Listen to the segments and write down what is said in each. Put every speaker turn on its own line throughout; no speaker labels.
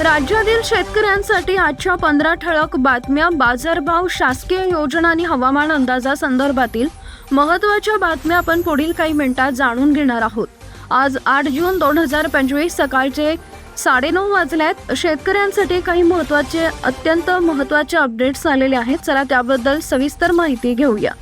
राज्यातील शेतकऱ्यांसाठी आजच्या पंधरा ठळक बातम्या बाजारभाव शासकीय योजना आणि हवामान अंदाजासंदर्भातील महत्त्वाच्या बातम्या आपण पुढील काही मिनिटात जाणून घेणार आहोत. आज आठ जून दोन हजार पंचवीस सकाळचे साडेनऊ वाजल्यात. शेतकऱ्यांसाठी काही महत्त्वाचे अत्यंत महत्त्वाचे अपडेट्स आलेले आहेत. चला त्याबद्दल सविस्तर माहिती घेऊया.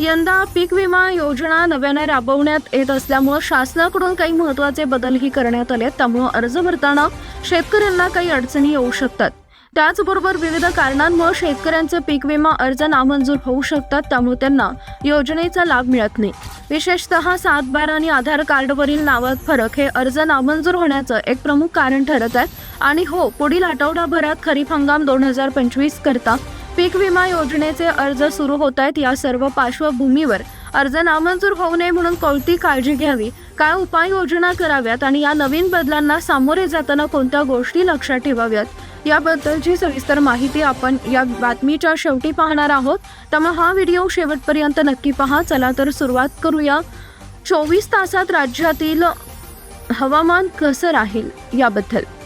यंदा पीक विमा योजना नव्याने राबवण्यात येत असल्यामुळं शासनाकडून काही महत्त्वाचे बदलही करण्यात आले आहेत त्यामुळं अर्ज भरताना शेतकऱ्यांना काही अडचणी येऊ शकतात. त्याचबरोबर विविध कारणांमुळे शेतकऱ्यांचे पीक विमा अर्ज नामंजूर होऊ शकतात. त्यामुळे त्यांना योजनेचा लाभ मिळत नाही. विशेषतः सात बारा आणि आधार कार्डवरील नावात फरक हे अर्ज नामंजूर होण्याचं एक प्रमुख कारण ठरत आहे. आणि हो पुढील आठवडाभरात खरीप हंगाम दोन हजार पंचवीस करता पीक विमा योजनेचे अर्ज सुरू होत आहेत या सर्व पार्श्वभूमीवर. अर्ज नामंजूर होऊ नये म्हणून कोणती काळजी घ्यावी? काय उपाययोजना कराव्यात? आणि या नवीन बदलांना सामोरे जाताना कोणत्या गोष्टी लक्षात ठेवाव्यात? याबद्दलची सविस्तर माहिती आपण या बातमीच्या शेवटी पाहणार आहोत. त्यामुळे हा व्हिडिओ शेवटपर्यंत नक्की पहा. चला तर सुरुवात करूया. चोवीस तासात राज्यातील हवामान कसं राहील याबद्दल.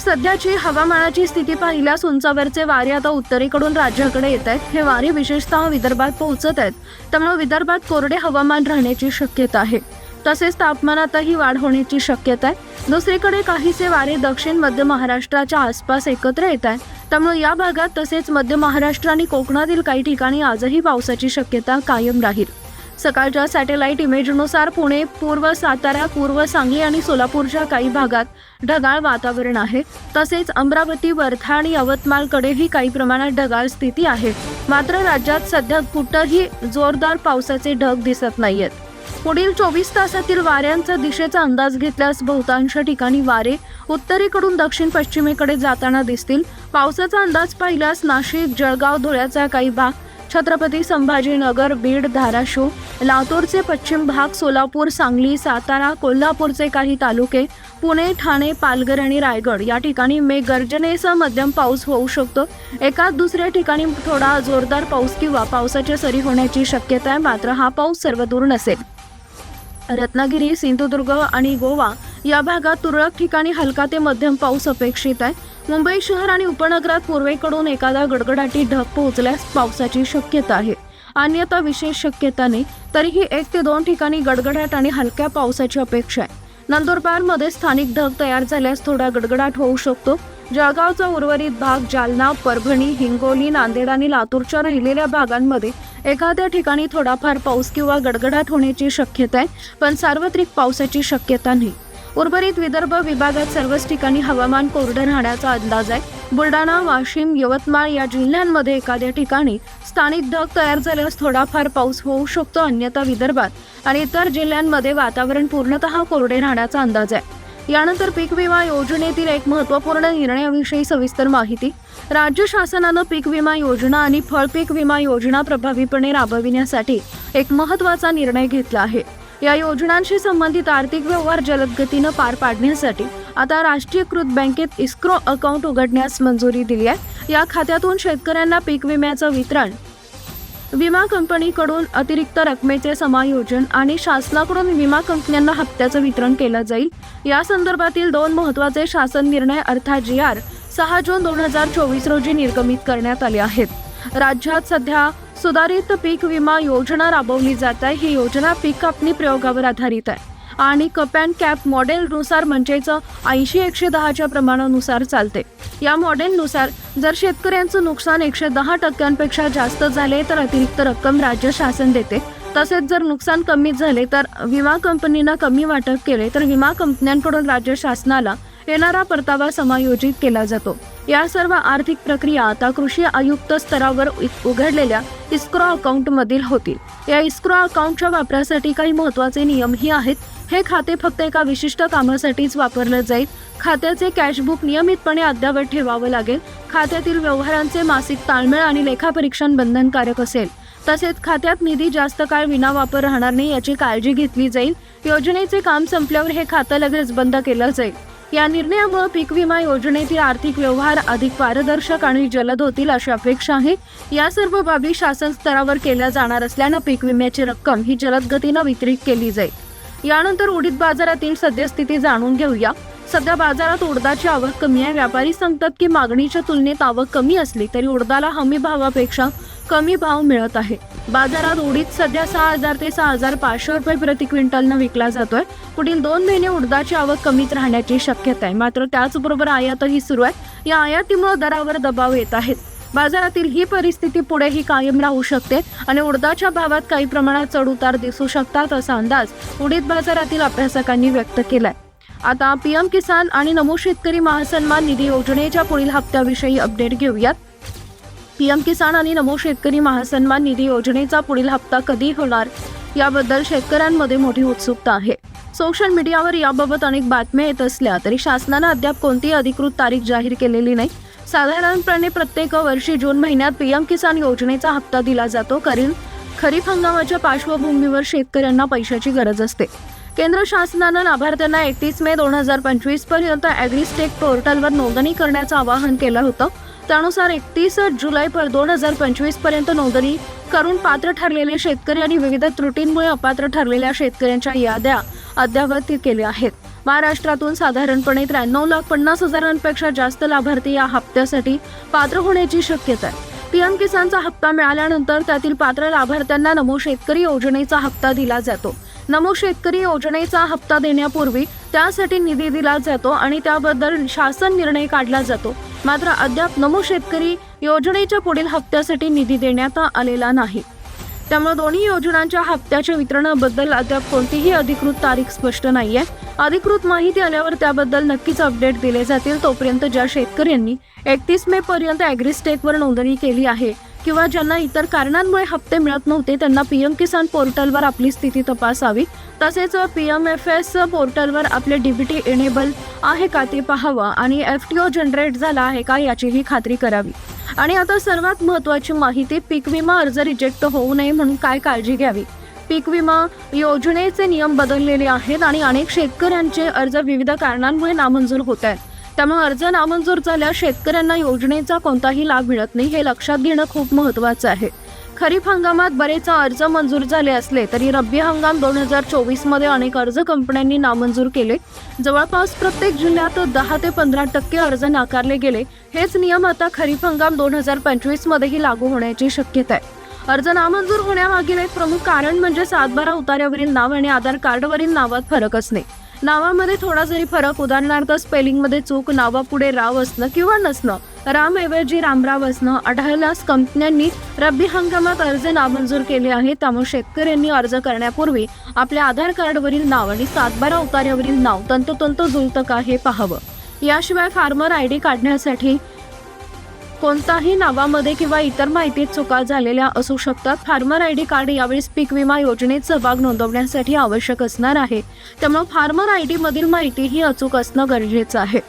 सध्याची हवामानाची स्थिती पाहिल्यास उंचावरचे वारे आता उत्तरेकडून राज्याकडे येत आहेत. हे वारे विशेषतः विदर्भात पोहोचत आहेत. त्यामुळे विदर्भात कोरडे हवामान राहण्याची शक्यता आहे. तसेच तापमानातही वाढ होण्याची शक्यता आहे. दुसरीकडे काहीसे वारे दक्षिण मध्य महाराष्ट्राच्या आसपास एकत्र येत आहेत. त्यामुळे या भागात तसेच मध्य महाराष्ट्र आणि कोकणातील काही ठिकाणी आजही पावसाची शक्यता कायम राहील. सकाळच्या सॅटेलाइट इमेजनुसार पुणे पूर्व सातारा पूर्व सांगली आणि सोलापूरच्या काही भागात ढगाळ वातावरण आहे. तसेच अमरावती वर्धा आणि यवतमाळकडेही काही प्रमाणात ढगाळ स्थिती आहे. मात्र राज्यात सध्या कुठंही जोरदार पावसाचे ढग दिसत नाहीयेत. पुढील चोवीस तासातील वाऱ्यांचा दिशेचा अंदाज घेतल्यास बहुतांश ठिकाणी वारे उत्तरेकडून दक्षिण पश्चिमेकडे जाताना दिसतील. पावसाचा अंदाज पाहिल्यास नाशिक जळगाव धुळ्याचा काही भाग छत्रपती संभाजीनगर बीड धाराशिव लातूरचे पश्चिम भाग सोलापूर सांगली सातारा कोल्हापूरचे काही तालुके पुणे ठाणे पालघर आणि रायगड. या ठिकाणी मेघगर्जनेसह मध्यम पाऊस होऊ शकतो. एकाच दुसऱ्या ठिकाणी थोडा जोरदार पाऊस किंवा पावसाच्या सरी होण्याची शक्यता आहे. मात्र हा पाऊस सर्वदूर नसेल. रत्नागिरी सिंधुदुर्ग आणि गोवा या भागात तुरळक ठिकाणी हलका ते मध्यम पाऊस अपेक्षित आहे. मुंबई शहर आणि उपनगरात पूर्वेकडून एखादा गडगडाटी ढग पोहोचल्यास पावसाची शक्यता आहे. अन्यथा विशेष शक्यता नाही. तरीही एक ते दोन ठिकाणी गडगडाट आणि हलक्या पावसाची अपेक्षा आहे. नंदुरबारमध्ये स्थानिक ढग तयार झाल्यास थोडा गडगडाट होऊ शकतो. जळगावचा उर्वरित भाग जालना परभणी हिंगोली नांदेड आणि लातूरच्या राहिलेल्या भागांमध्ये एखाद्या ठिकाणी थोडाफार पाऊस किंवा गडगडाट होण्याची शक्यता आहे पण सार्वत्रिक पावसाची शक्यता नाही. उर्वरित विदर्भ विभागात सर्वच ठिकाणी हवामान कोरडं राहण्याचा अंदाज आहे. बुलढाणा वाशिम यवतमाळ या जिल्ह्यांमध्ये एखाद्या ठिकाणी स्थानिक ढग तयार झाल्यास थोडाफार पाऊस होऊ शकतो अन्यथा विदर्भात आणि इतर जिल्ह्यांमध्ये वातावरण पूर्णतः कोरडे राहण्याचा अंदाज आहे. यानंतर पीक विमा योजनेतील एक महत्त्वपूर्ण निर्णयाविषयी सविस्तर माहिती. राज्य शासनानं पीक विमा योजना आणि फळपीक विमा योजना प्रभावीपणे राबविण्यासाठी एक महत्त्वाचा निर्णय घेतला आहे. या योजनांशी संबंधित आर्थिक व्यवहार जलद गतीनं पार पाडण्यासाठी आता राष्ट्रीयकृत बँकेत इस्क्रो अकाउंट उघडण्यास मंजुरी दिली आहे. या खात्यातून शेतकऱ्यांना पीक विम्याचं वितरण. विमा कंपनीकडून अतिरिक्त रकमेचे समायोजन आणि शासनाकडून विमा कंपन्यांना हप्त्याचं वितरण केलं जाईल. या संदर्भातील दोन महत्त्वाचे शासन निर्णय अर्थात जी आर सहा जून दोन हजार चोवीस रोजी निर्गमित करण्यात आले आहेत. राज्यात सध्या सुधारित पीक विमा योजना राबवली जात आहे. ही योजना पीक कापणी प्रयोगावर आधारित आहे. आणि कप अँड कॅप मॉडेलनुसार म्हणजेच ऐंशी एकशे दहाच्या प्रमाणानुसार चालते. या मॉडेलनुसार जर शेतकऱ्यांचं नुकसान एकशे दहा टक्क्यांपेक्षा जास्त झाले तर अतिरिक्त रक्कम राज्य शासन देते. तसेच जर नुकसान कमी झाले तर विमा कंपनीनं कमी वाटप केले तर विमा कंपन्यांकडून राज्य शासनाला येणारा परतावा समायोजित केला जातो. या सर्व आर्थिक प्रक्रिया आता कृषी आयुक्त स्तरावर उघडलेल्या इस्क्रो अकाउंटमधील होतील. या इस्क्रो अकाउंटच्या वापरासाठी काही महत्त्वाचे नियमही आहेत. हे खाते फक्त एका विशिष्ट कामासाठीच वापरलं जाईल. खात्याचे कॅशबुक नियमितपणे अद्यावत ठेवावं लागेल. खात्यातील व्यवहारांचे मासिक ताळमेळ आणि लेखापरीक्षण बंधनकारक असेल. तसेच खात्यात निधी जास्त काळ विना वापर राहणार नाही याची काळजी घेतली जाईल. योजनेचे काम संपल्यावर हे खातं लगेच बंद केलं जाईल. या निर्णयामुळे पीक विमा योजनेतील आर्थिक व्यवहार अधिक पारदर्शक आणि जलद होतील अशी अपेक्षा आहे. या सर्व बाबी शासन स्तरावर केल्या जाणार असल्यानं पीक विम्याची रक्कम ही जलद गतीनं वितरित केली जाईल. यानंतर उडीद बाजारातील सद्यस्थिती जाणून घेऊया. सध्या बाजारात उडदाची आवक कमी आहे. व्यापारी सांगतात की मागणीच्या तुलनेत आवक कमी असली तरी उडदाला हमी भावापेक्षा कमी भाव मिळत आहे. बाजारात उडीद सध्या सहा हजार ते सहा हजार पाचशे रुपये प्रति क्विंटलनं विकला जातोय. पुढील दोन महिने उडदाची आवक कमीच राहण्याची शक्यता आहे. मात्र त्याचबरोबर आयातही सुरू आहे. या आयातीमुळे दरावर दबाव येत आहेत बाजारातील ही परिस्थिती पुढेही कायम राहू शकते आणि उडदाच्या भावात काही प्रमाणात चढ उतार दिसू शकतात असा अंदाज उडीद बाजारातील अभ्यासकांनी व्यक्त केलाय. आता पीएम किसान आणि नमो शेतकरी महासन्मान निधी योजनेच्या पुढील हप्त्याविषयी अपडेट घेऊयात. पीएम किसान आणि नमो शेतकरी महासन्मान निधी योजनेचा पुढील हप्ता कधी होणार? याबद्दल शेतकऱ्यांमध्ये मोठी उत्सुकता आहे. सोशल मीडियावर याबाबत अनेक बातम्या येत असल्या तरी शासनानं अद्याप कोणतीही अधिकृत तारीख जाहीर केलेली नाही. साधारणपणे प्रत्येक वर्षी जून महिन्यात पीएम किसान योजनेचा हप्ता दिला जातो कारण खरीप हंगामाच्या पार्श्वभूमीवर शेतकऱ्यांना पैशाची गरज असते. केंद्र शासनानं लाभार्थ्यांना एकतीस मे दोन हजार पंचवीसपर्यंत ॲग्रिस्टेक पोर्टलवर नोंदणी करण्याचं आवाहन केलं होतं. त्यानुसार एकतीस जुलै पर दोन हजार पंचवीसपर्यंत नोंदणी करून पात्र ठरलेले शेतकरी आणि विविध त्रुटींमुळे अपात्र ठरलेल्या शेतकऱ्यांच्या याद्या अद्यावत केल्या आहेत. महाराष्ट्रातून साधारणपणे त्र्याण्णव लाख पन्नास हजारांपेक्षा जास्त लाभार्थी या हप्त्यासाठी पात्र होण्याची शक्यता आहे. पीएम किसानचा हप्ता मिळाल्यानंतर त्यातील पात्र लाभार्थ्यांना नमो शेतकरी योजनेचा हप्ता दिला जातो. नमो शेतकरी योजनेचा हप्ता देण्यापूर्वी त्यासाठी निधी दिला जातो आणि त्याबद्दल शासन निर्णय काढला जातो. मात्र अद्याप नमो शेतकरी योजनेच्या पुढील हप्त्यासाठी निधी देण्यात आलेला नाही. त्यामुळे दोन्ही योजनांच्या हप्त्याच्या वितरणाबद्दल अद्याप कोणतीही अधिकृत तारीख स्पष्ट नाहीये. अधिकृत माहिती आल्यावर त्याबद्दल नक्कीच अपडेट दिले जातील. तोपर्यंत ज्या शेतकऱ्यांनी एकतीस मे पर्यंत ॲग्रिस्टेकवर नोंदणी केली आहे किंवा ज्यांना इतर कारणांमुळे हप्ते मिळत नव्हते त्यांना पी एम किसान पोर्टलवर आपली स्थिती तपासावी. तसेच पी एम एफ एस पोर्टलवर आपले डीबीटी एनेबल आहे का ते पाहावं आणि एफ टी ओ जनरेट झाला आहे का याचीही खात्री करावी. आणि आता सर्वात महत्त्वाची माहिती पीक विमा अर्ज रिजेक्ट होऊ नये म्हणून काय काळजी घ्यावी? पीक विमा योजनेचे नियम बदललेले आहेत आणि अनेक शेतकऱ्यांचे अर्ज विविध कारणांमुळे नामंजूर होत आहेत. त्यामुळे अर्ज नामंजूर झाल्यास शेतकऱ्यांना योजनेचा कोणताही लाभ मिळत नाही हे लक्षात घेणं खूप महत्त्वाचं आहे. खरीप हंगामात बरेच अर्ज मंजूर झाले असले तरी रब्बी हंगाम दोन हजार चोवीसमध्ये अनेक अर्ज कंपन्यांनी नामंजूर केले. जवळपास प्रत्येक जिल्ह्यात दहा ते पंधरा टक्के अर्ज नाकारले गेले. हेच नियम आता खरीप हंगाम दोन हजार पंचवीसमध्येही लागू होण्याची शक्यता आहे. अर्ज नामंजूर होण्यामागील एक प्रमुख कारण म्हणजे सातबारा उतार्यावरील नाव आणि आधार कार्डवरील नावात फरक असणे नावामध्ये थोडा जरी फरक उदाहरणार्थ स्पेलिंगमध्ये चूक नावापुढे राव असणं किंवा नसणं रामऐवजी रामराव असणं आढळल्यास कंपन्यांनी रब्बी हंगामात अर्ज नामंजूर केले आहेत. त्यामुळे शेतकऱ्यांनी अर्ज करण्यापूर्वी आपल्या आधार कार्डवरील नाव आणि सातबारा उतार्यावरील नाव तंतोतंत जुळतं का हे पाहावं. याशिवाय फार्मर आय डी काढण्यासाठी कोणताही नावामध्ये किंवा इतर माहितीत चुका झालेल्या असू शकतात. फार्मर आय डी कार्ड यावेळेस पीक विमा योजनेत सहभाग नोंदवण्यासाठी आवश्यक असणार आहे. त्यामुळे फार्मर आय डी मधील माहिती ही अचूक असणं गरजेचं आहे.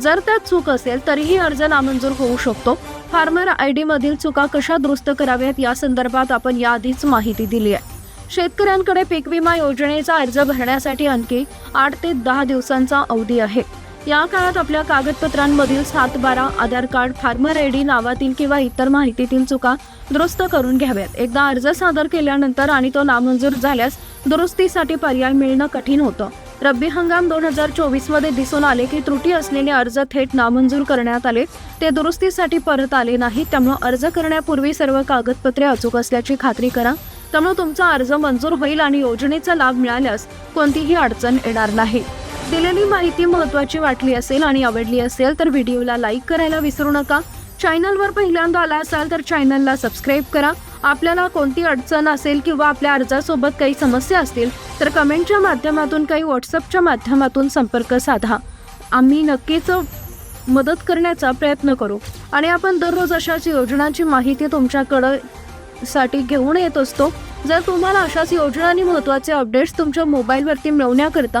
जर त्यात चूक असेल तरीही अर्ज नामंजूर होऊ शकतो. फार्मर आय डी मधील चुका कशा दुरुस्त कराव्यात या संदर्भात आपण याआधीच माहिती दिली आहे. शेतकऱ्यांकडे पीक विमा योजनेचा अर्ज भरण्यासाठी आणखी आठ ते दहा दिवसांचा अवधी आहे. या काळात आपल्या कागदपत्रांमधील सात बारा Aadhaar card farmer I D नावातील किंवा इतर माहितीतील चुका दुरुस्त करून घ्याव्यात. एकदा अर्ज सादर केल्यानंतर आणि तो नामंजूर झाल्यास दुरुस्तीसाठी पर्याय मिळणं कठीण होतं. रब्बी हंगाम दोन हजार चोवीसमध्ये दिसून आले की त्रुटी असलेले अर्ज थेट नामंजूर करण्यात आले. ते दुरुस्तीसाठी परत आले नाही त्यामुळे अर्ज करण्यापूर्वी सर्व कागदपत्रे अचूक असल्याची खात्री करा. त्यामुळे तुमचा अर्ज मंजूर होईल आणि योजनेचा लाभ मिळाल्यास कोणतीही अडचण येणार नाही. दिलेली माहिती महत्त्वाची वाटली असेल आणि आवडली असेल तर व्हिडिओला लाईक करायला विसरू नका. चॅनलवर पहिल्यांदा आला असाल तर चॅनलला सबस्क्राईब करा. आपल्याला कोणती अडचण असेल किंवा आपल्या अर्जासोबत काही समस्या असतील तर कमेंटच्या माध्यमातून काही व्हॉट्सअपच्या माध्यमातून संपर्क साधा. आम्ही नक्कीच मदत करण्याचा प्रयत्न करू. आणि आपण दररोज अशाच योजनांची माहिती तुमच्याकडं साठी घेऊन येत असतो. जर तुम्हाला अशाच योजना आणि महत्त्वाचे अपडेट्स तुमच्या मोबाईलवरती मिळवण्याकरता